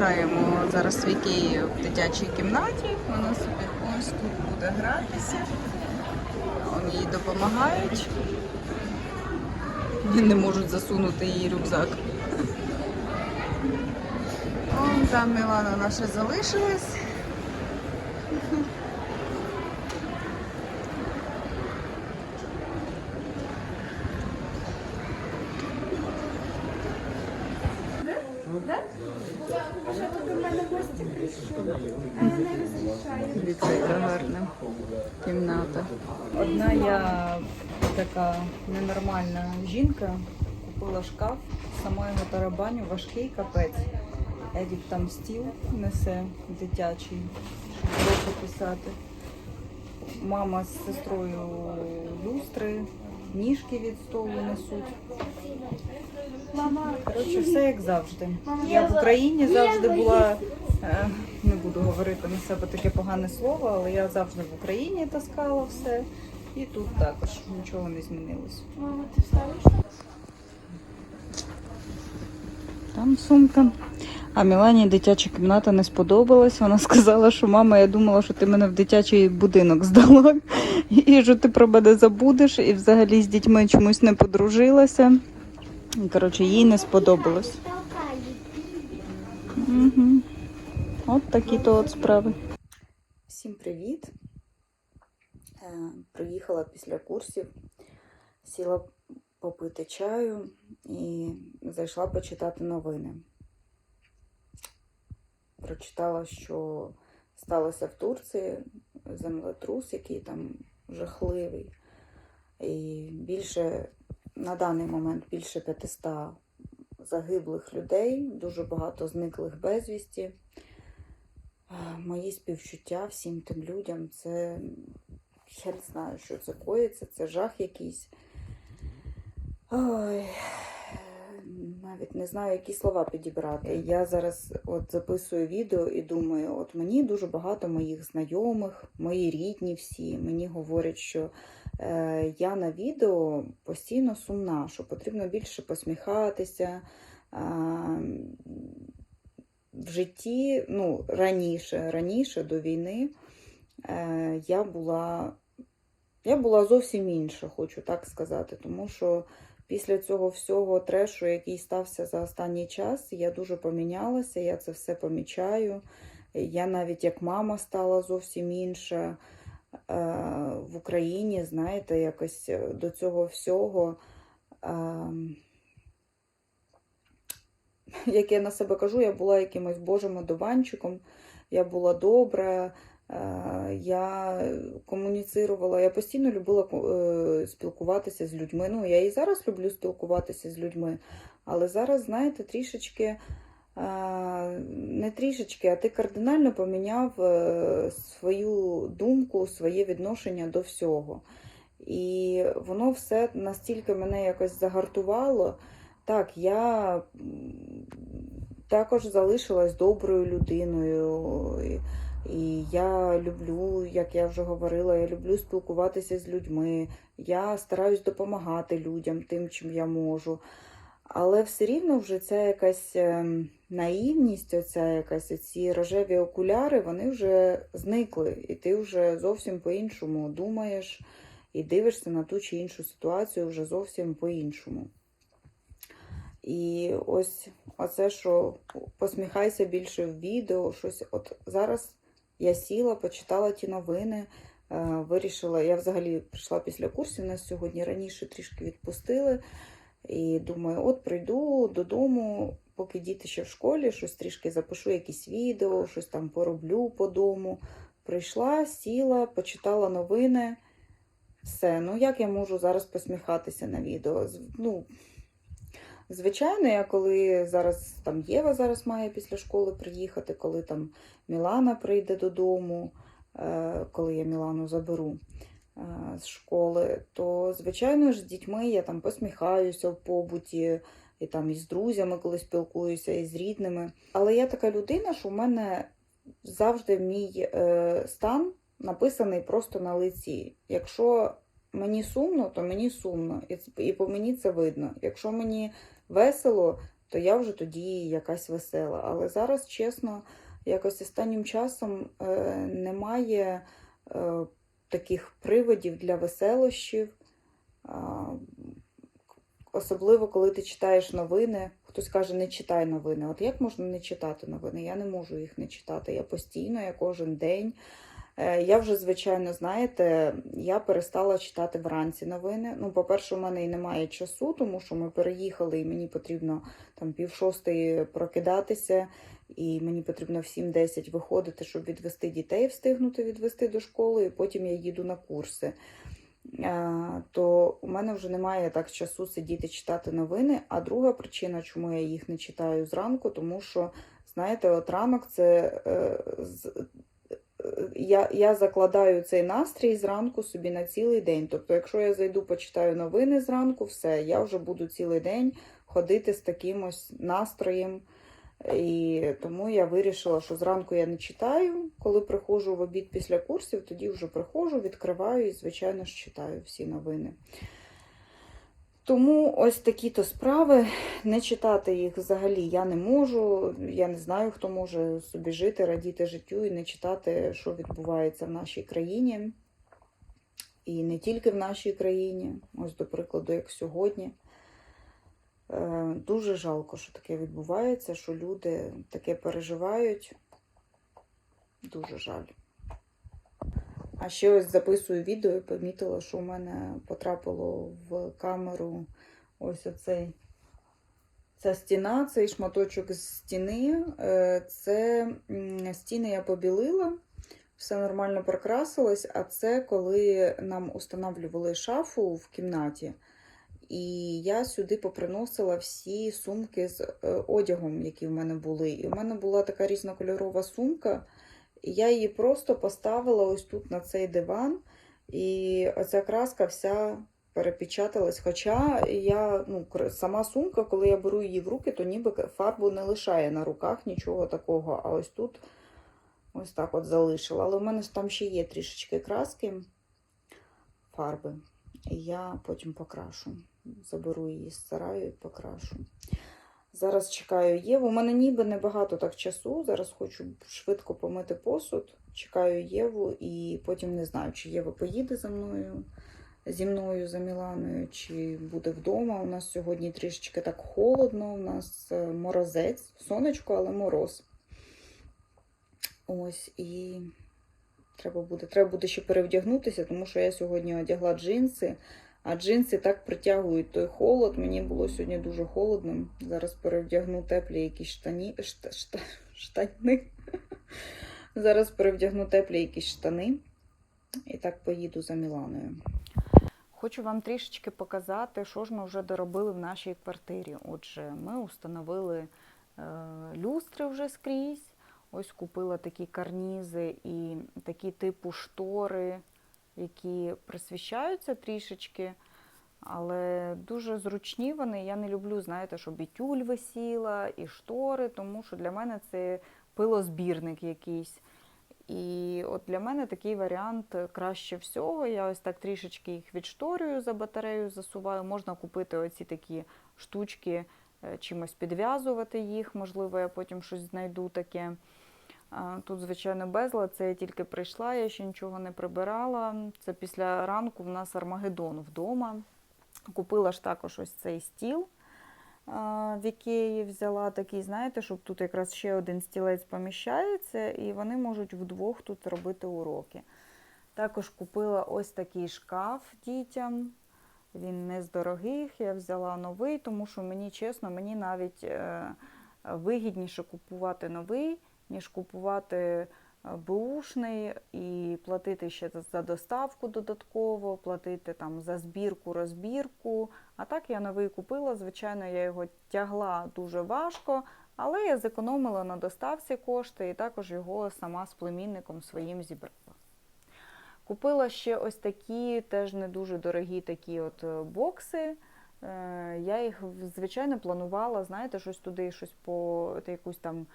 залишаємо зараз Віки в дитячій кімнаті. Вона собі ось тут буде гратися. Вони їй допомагають. Не можуть засунути її рюкзак. Там Мілана наша залишилась. Яка гарна кімната. Одна я така ненормальна жінка. Купила шкаф, сама його тарабаню, важкий капець. Едік там стіл несе дитячий, щоб уроки писати. Мама з сестрою люстри, ніжки від столу несуть. Коротше, все як завжди. Я в Україні завжди була, е, не буду говорити на себе таке погане слово, але я завжди в Україні таскала все. І тут також нічого не змінилось. Мама, ти вставиш? Там сумка. А Мілані дитяча кімната не сподобалась. Вона сказала, що мама, я думала, що ти мене в дитячий будинок здала. І що ти про мене забудеш, і взагалі з дітьми чомусь не подружилася. Коротше, їй не сподобалось. Угу. От такі то от справи. Всім привіт. Е, Приїхала після курсів, сіла попити чаю і зайшла почитати новини. Прочитала, що сталося в Турції, землетрус, який там жахливий. І більше на даний момент більше 500 загиблих людей, дуже багато зниклих безвісті. Мої співчуття всім тим людям це я не знаю, що це коїться, це жах якийсь. Ой, навіть не знаю, які слова підібрати. Я зараз от записую відео і думаю, от мені дуже багато моїх знайомих, мої рідні всі, мені говорять, що я на відео постійно сумна, що потрібно більше посміхатися. Е, в житті, ну, раніше, раніше до війни е, я була, я була зовсім інша, хочу так сказати, тому що після цього всього трешу, який стався за останній час, я дуже помінялася, я це все помічаю. Я навіть як мама стала зовсім інша. Е, В Україні, знаєте, якось до цього всього, е, як я на себе кажу, я була якимось божим одуванчиком, я була добра, е, я комуніцирувала, я постійно любила е, спілкуватися з людьми. Ну, я і зараз люблю спілкуватися з людьми, але зараз, знаєте, трішечки, е, не трішечки, а ти кардинально поміняв е, свою думку, своє відношення до всього. І воно все настільки мене якось загартувало. Так, я також залишилась доброю людиною. І- І я люблю, як я вже говорила, я люблю спілкуватися з людьми. Я стараюсь допомагати людям тим, чим я можу. Але все рівно вже ця якась ем, наївність, оця якась ці рожеві окуляри, вони вже зникли, і ти вже зовсім по-іншому думаєш і дивишся на ту чи іншу ситуацію вже зовсім по-іншому. І ось оце, що посміхайся більше в відео, щось. От зараз я сіла, почитала ті новини, е, вирішила. Я взагалі прийшла після курсів, нас сьогодні раніше трішки відпустили. І думаю, от прийду додому, поки діти ще в школі, щось трішки запишу, якісь відео, щось там пороблю по дому. Прийшла, сіла, почитала новини. Все, ну як я можу зараз посміхатися на відео? Ну, звичайно, я коли зараз там Єва зараз має після школи приїхати, коли там Мілана прийде додому, е, коли я Мілану заберу з школи, то звичайно ж з дітьми я там посміхаюся в побуті, і там і з друзями, коли спілкуюся, і з рідними. Але я така людина, що в мене завжди мій е, стан написаний просто на лиці. Якщо мені сумно, то мені сумно, і, і по мені це видно. Якщо мені весело, то я вже тоді якась весела. Але зараз, чесно, якось останнім часом е, немає е, таких приводів для веселощів. Особливо, коли ти читаєш новини. Хтось каже, не читай новини. От як можна не читати новини? Я не можу їх не читати. Я постійно, я кожен день. Е, Я вже, звичайно, знаєте, я перестала читати вранці новини. Ну, по-перше, у мене і немає часу, тому що ми переїхали, і мені потрібно там пів шостої прокидатися, і мені потрібно в 7-10 виходити, щоб відвести дітей, встигнути відвести до школи, і потім я їду на курси. Е, То у мене вже немає так часу сидіти читати новини. А друга причина, чому я їх не читаю зранку, тому що, знаєте, от ранок це е, з- я, я закладаю цей настрій зранку собі на цілий день. Тобто, якщо я зайду, почитаю новини зранку, все, я вже буду цілий день ходити з таким ось настроєм. І тому я вирішила, що зранку я не читаю. Коли приходжу в обід після курсів, тоді вже приходжу, відкриваю і, звичайно ж, читаю всі новини. Тому ось такі то справи. Не читати їх взагалі я не можу. Я не знаю, хто може собі жити, радіти життю і не читати, що відбувається в нашій країні. І не тільки в нашій країні, ось до прикладу, як сьогодні. Е, Дуже жалко, що таке відбувається, що люди таке переживають. Дуже жаль. А ще ось записую відео і помітила, що у мене потрапило в камеру ось оцей ця стіна, цей шматочок з стіни. Е, Це стіни я побілила, все нормально прикрасилось, а це коли нам установлювали шафу в кімнаті. І я сюди поприносила всі сумки з е, одягом, які в мене були. І в мене була така різнокольорова сумка. Я її просто поставила ось тут на цей диван, і оця краска вся перепечаталась. Хоча я, ну, сама сумка, коли я беру її в руки, то ніби фарбу не лишає на руках нічого такого. А ось тут ось так от залишила. Але в мене ж там ще є трішечки краски фарби. І я потім покрашу. Заберу її з сараю і покрашу. Зараз чекаю Єву. У мене ніби небагато так часу. Зараз хочу швидко помити посуд. Чекаю Єву і потім не знаю, чи Єва поїде за мною, зі мною за Міланою, чи буде вдома. У нас сьогодні трішечки так холодно, у нас е, морозець, сонечко, але мороз. Ось і треба буде, треба буде ще перевдягнутися, тому що я сьогодні одягла джинси. А джинси так притягують той холод. Мені було сьогодні дуже холодно. Зараз перевдягну теплі якісь штані, шта, шта, штани. Зараз перевдягну теплі якісь штани і так поїду за Міланою. Хочу вам трішечки показати, що ж ми вже доробили в нашій квартирі. Отже, ми установили е, люстри вже скрізь. Ось купила такі карнізи і такі типу штори які присвіщаються трішечки, але дуже зручні вони. Я не люблю, знаєте, щоб і тюль висіла, і штори, тому що для мене це пилозбірник якийсь. І от для мене такий варіант краще всього. Я ось так трішечки їх відшторюю за батарею, засуваю. Можна купити оці такі штучки, е, чимось підв'язувати їх, можливо, я потім щось знайду таке. Тут, звичайно, безлад, це я тільки прийшла, я ще нічого не прибирала. Це після ранку в нас Армагеддон вдома. Купила ж також ось цей стіл, в Ікеї взяла такий, знаєте, щоб тут якраз ще один стілець поміщається, і вони можуть вдвох тут робити уроки. Також купила ось такий шкаф дітям. Він не з дорогих, я взяла новий, тому що мені чесно, мені навіть е, вигідніше купувати новий ніж купувати е, бушний і платити ще за доставку додатково, платити там за збірку, розбірку. А так я новий купила. Звичайно, я його тягла дуже важко, але я зекономила на доставці кошти і також його сама з племінником своїм зібрала. Купила ще ось такі, теж не дуже дорогі такі от е, бокси. Е, Я їх, звичайно, планувала, знаєте, щось туди, щось по якусь там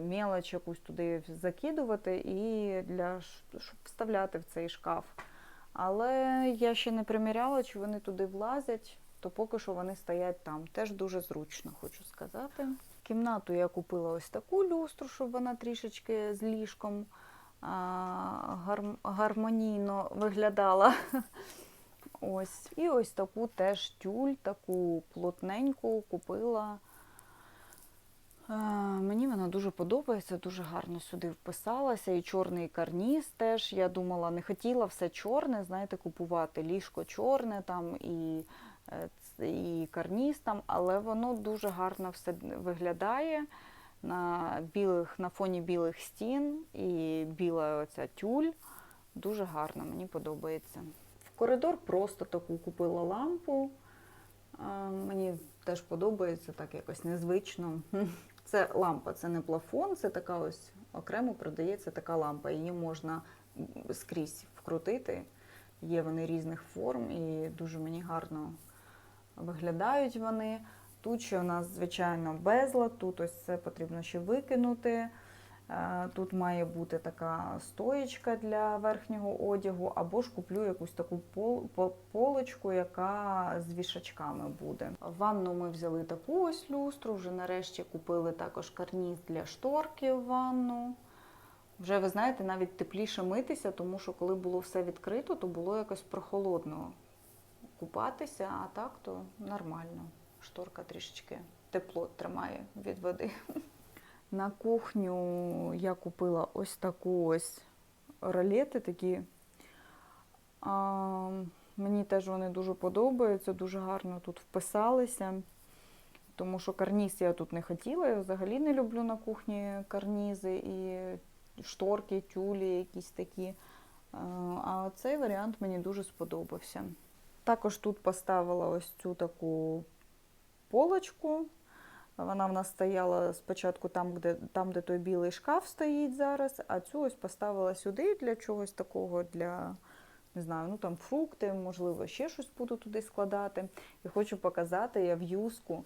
мелоч якусь туди закидувати і для щоб вставляти в цей шкаф. Але я ще не приміряла, чи вони туди влазять. то поки що вони стоять там. Теж дуже зручно, хочу сказати. Кімнату я купила ось таку люстру, щоб вона трішечки з ліжком гармонійно виглядала. Ось. І ось таку теж тюль, таку плотненьку купила. Мені вона дуже подобається, дуже гарно сюди вписалася. І чорний карніз теж. Я думала, не хотіла все чорне, знаєте, купувати. Ліжко чорне там і, е, і карніз там, але воно дуже гарно все виглядає на, білих, на фоні білих стін і біла оця тюль. Дуже гарно, мені подобається. В коридор просто таку купила лампу. Мені теж подобається так якось незвично. Це лампа, це не плафон, це така ось окремо продається така лампа. Її можна скрізь вкрутити. Є вони різних форм і дуже мені гарно виглядають вони. Тут ще у нас, звичайно, безлад, тут ось це потрібно ще викинути. Е, Тут має бути така стоєчка для верхнього одягу, або ж куплю якусь таку полочку, яка з вішачками буде. В ванну ми взяли таку ось люстру, вже нарешті купили також карніз для шторки в ванну. Вже ви знаєте, навіть тепліше митися, тому що коли було все відкрито, то було якось прохолодно купатися, а так то нормально. Шторка трішечки тепло тримає від води. На кухню я купила ось таку ось ролети такі. А, мені теж вони дуже подобаються, дуже гарно тут вписалися. Тому що карніз я тут не хотіла. Я взагалі не люблю на кухні карнізи і шторки, тюлі якісь такі. А, цей варіант мені дуже сподобався. Також тут поставила ось цю таку полочку. Вона в нас стояла спочатку там, де, там, де той білий шкаф стоїть зараз, а цю ось поставила сюди для чогось такого, для, не знаю, ну там фрукти, можливо, ще щось буду туди складати. І хочу показати, я в юску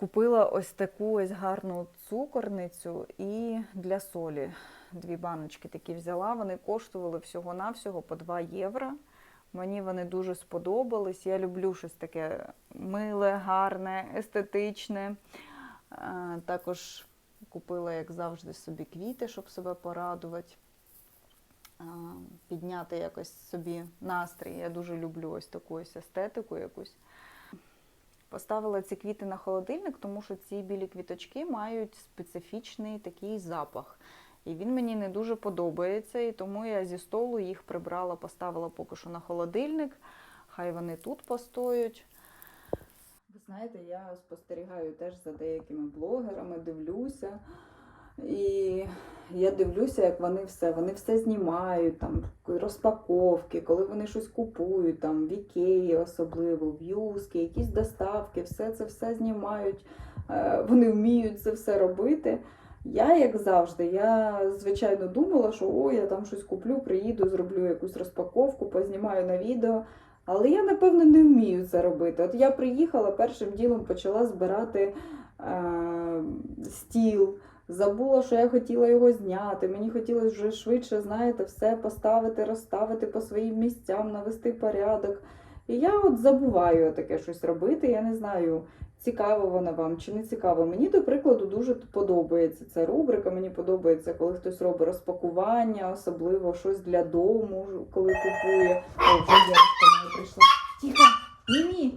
купила ось таку ось гарну цукорницю і для солі. Дві баночки такі взяла. Вони коштували всього-навсього по 2 євро. Мені вони дуже сподобались. Я люблю щось таке миле, гарне, естетичне. Е, Також купила, як завжди, собі квіти, щоб себе порадувати, Е, підняти якось собі настрій. Я дуже люблю ось таку ось естетику якусь. Поставила ці квіти на холодильник, тому що ці білі квіточки мають специфічний такий запах. І він мені не дуже подобається, і тому я зі столу їх прибрала, поставила поки що на холодильник. Хай вони тут постоять. Ви знаєте, я спостерігаю теж за деякими блогерами, дивлюся. І я дивлюся, як вони все, вони все знімають, там розпаковки, коли вони щось купують, там в Ікеї особливо, в Юскі, якісь доставки, все це все знімають. Е, Вони вміють це все робити. Я, як завжди, я звичайно думала, що о, я там щось куплю, приїду, зроблю якусь розпаковку, познімаю на відео. Але я, напевно, не вмію це робити. От я приїхала, першим ділом почала збирати е, стіл. Забула, що я хотіла його зняти. Мені хотілося вже швидше, знаєте, все поставити, розставити по своїм місцям, навести порядок. І я от забуваю таке щось робити. Я не знаю, цікаво вона вам чи не цікаво. Мені, до прикладу, дуже подобається ця рубрика. Мені подобається, коли хтось робить розпакування, особливо щось для дому, коли купує. О, вже прийшла. Тихо, Мімі.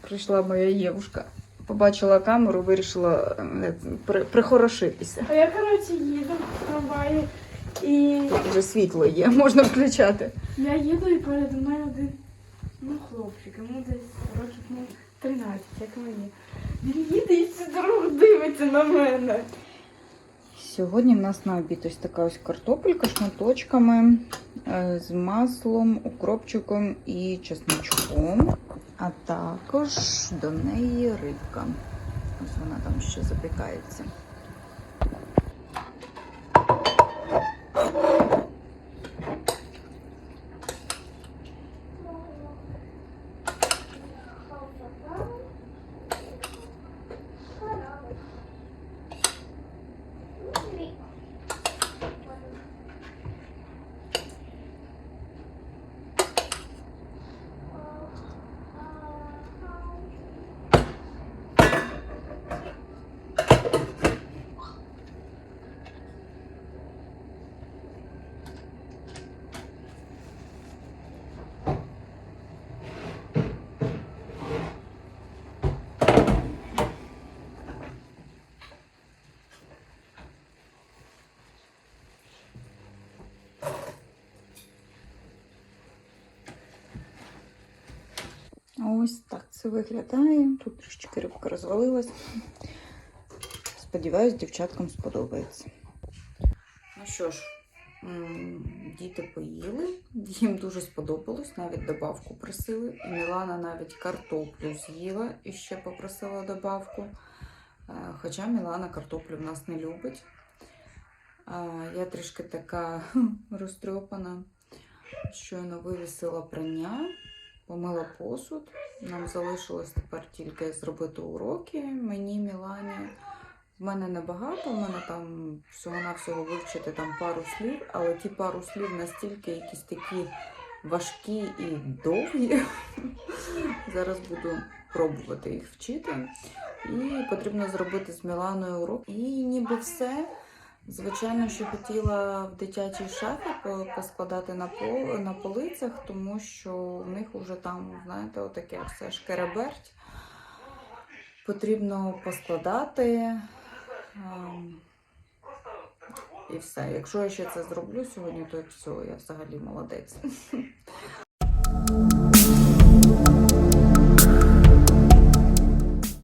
Прийшла моя Євушка. Побачила камеру, вирішила е, при- прихорошитися. А я, коротше, їду в трамваї і Тут вже світло є, можна включати. я їду і перед мною один ну, хлопчик, йому десь років ну, 13, як мені. Він їде всю дивиться на мене. Сьогодні в нас на обід ось така ось картопелька шматочками е, з маслом, укропчиком і чесночком. А також до неї рибка. Ось вона там ще запікається. Ось так це виглядає. Тут трішечки рибка розвалилась. Сподіваюсь, дівчаткам сподобається. Ну що ж, діти поїли, їм дуже сподобалось, навіть добавку просили. І Мілана навіть картоплю з'їла і ще попросила добавку. Е, Хоча Мілана картоплю в нас не любить. Я трішки така розтрьопана. Щойно вивісила прання, помила посуд. Нам залишилось тепер тільки зробити уроки. Мені, Мілані. В мене небагато, в мене там всього-навсього вивчити там пару слів, але ті пару слів настільки якісь такі важкі і довгі. Зараз буду пробувати їх вчити. І потрібно зробити з Міланою урок. І ніби все. Звичайно, що хотіла в дитячій шафі поскладати на, пол, на полицях, тому що в них вже там, знаєте, отаке все шкереберть. Потрібно поскладати. ем, І все. Якщо я ще це зроблю сьогодні, то все, я взагалі молодець.